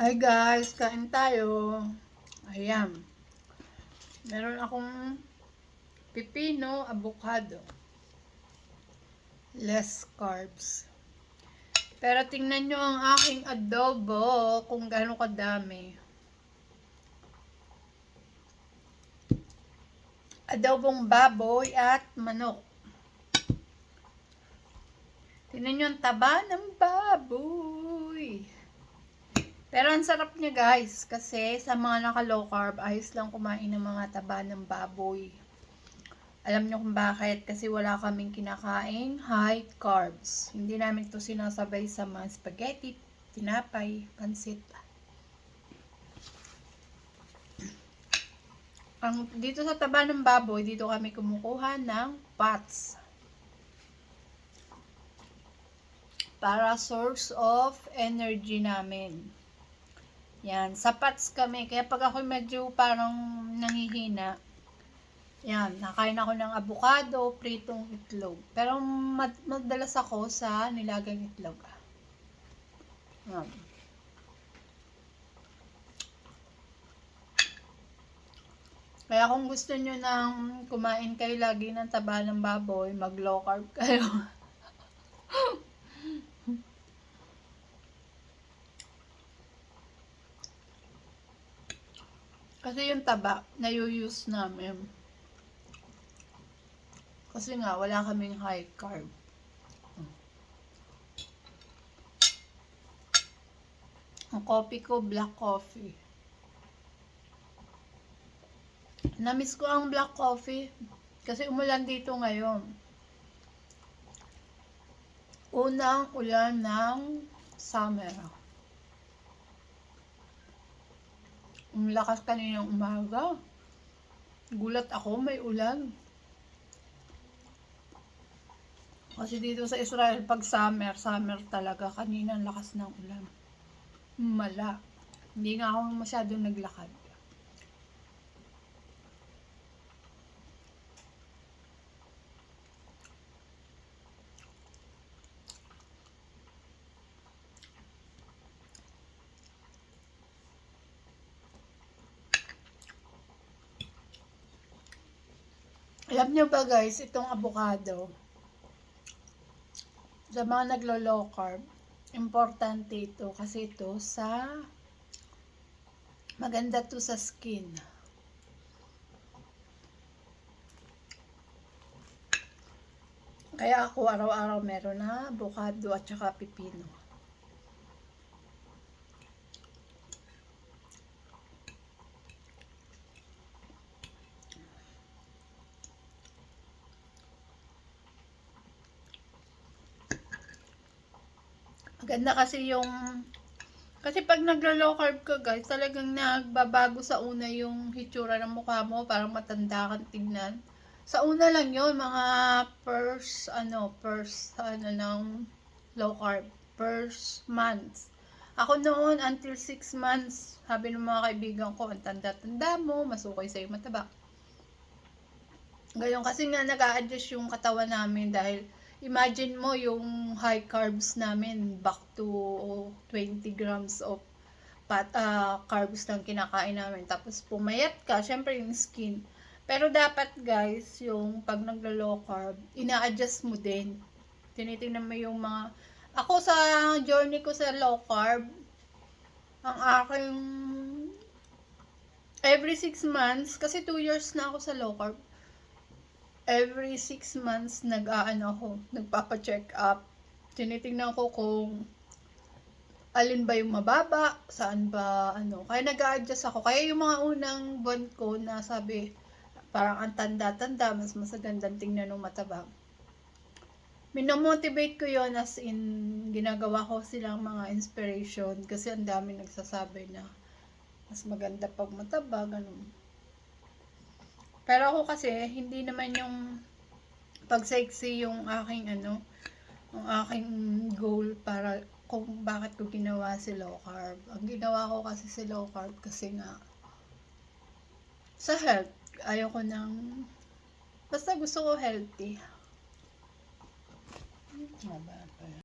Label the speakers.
Speaker 1: Hi guys, kain tayo. Ayan. Meron akong pipino, avocado. Less carbs. Pero tingnan nyo ang aking adobo kung gaano kadami. Adobong baboy at manok. Tingnan nyo ang taba ng baboy. Pero ang sarap niya guys, kasi sa mga naka low carb, ayos lang kumain ng mga taba ng baboy. Alam niyo kung bakit? Kasi wala kaming kinakain high carbs. Hindi namin to sinasabay sa mga spaghetti, tinapay, pansit. Ang, dito sa taba ng baboy, dito kami kumukuha ng fats. Para source of energy namin. Yan, sapats kami. Kaya pag ako medyo parang nangihina, yan, nakain ako ng avocado, pritong itlog. Pero mad- madalas ako sa nilagang itlog. Yan. Kaya kung gusto nyo nang kumain kayo lagi ng taba ng baboy, mag low carb kayo. Kasi yung taba, na-use namin. Kasi nga, wala kaming high carb. Ang coffee ko, black coffee. Namiss ko ang black coffee. Kasi umulan dito ngayon. Unang ulan ng summer. Ang lakas kaninang umaga. Gulat ako, may ulan. Kasi dito sa Israel, pag summer, summer talaga. Kanina ang lakas ng ulan. Mala. Hindi nga ako masyadong naglakad. Alam nyo ba guys, itong avocado, sa mga naglo-low carb, importante ito kasi ito sa maganda to sa skin. Kaya ako araw-araw meron na avocado at saka pipino. Maganda kasi yung kasi pag naglo-low carb ka guys, talagang nagbabago sa una yung hitsura ng mukha mo, parang matanda kang tignan. Sa una lang yon mga first, ano, first, ano, ng low carb, first months. Ako noon, until 6 months, sabi ng mga kaibigan ko, ang tanda-tanda mo, masukay sa'yo mataba. Ngayon, kasi nga nag-a-adjust yung katawan namin dahil imagine mo yung high carbs namin back to 20 grams of pat, ah, carbs lang kinakain namin. Tapos pumayat ka, syempre yung skin. Pero dapat guys, yung pag naglo-low carb, ina-adjust mo din. Tinitingnan mo yung mga... Ako sa journey ko sa low carb, ang aking every 6 months, kasi 2 years na ako sa low carb, every 6 months nag-aano ako, nagpapa-check up. Tinitingnan ko kung alin ba yung mababa, saan ba ano. Kaya nag-a-adjust ako. Kaya yung mga unang buwan ko na sabi, parang ang tanda-tanda, mas masagandang tingnan ng mataba. Minomotivate ko yon as in ginagawa ko silang mga inspiration kasi ang dami nagsasabi na mas maganda pag mataba, ganun. Pero ako kasi, hindi naman yung pag-sexy yung aking ano, ang aking goal para kung bakit ko ginawa si low carb. Ang ginawa ko kasi si low carb kasi nga sa health. Ayoko ng basta gusto ko healthy. Ano ba?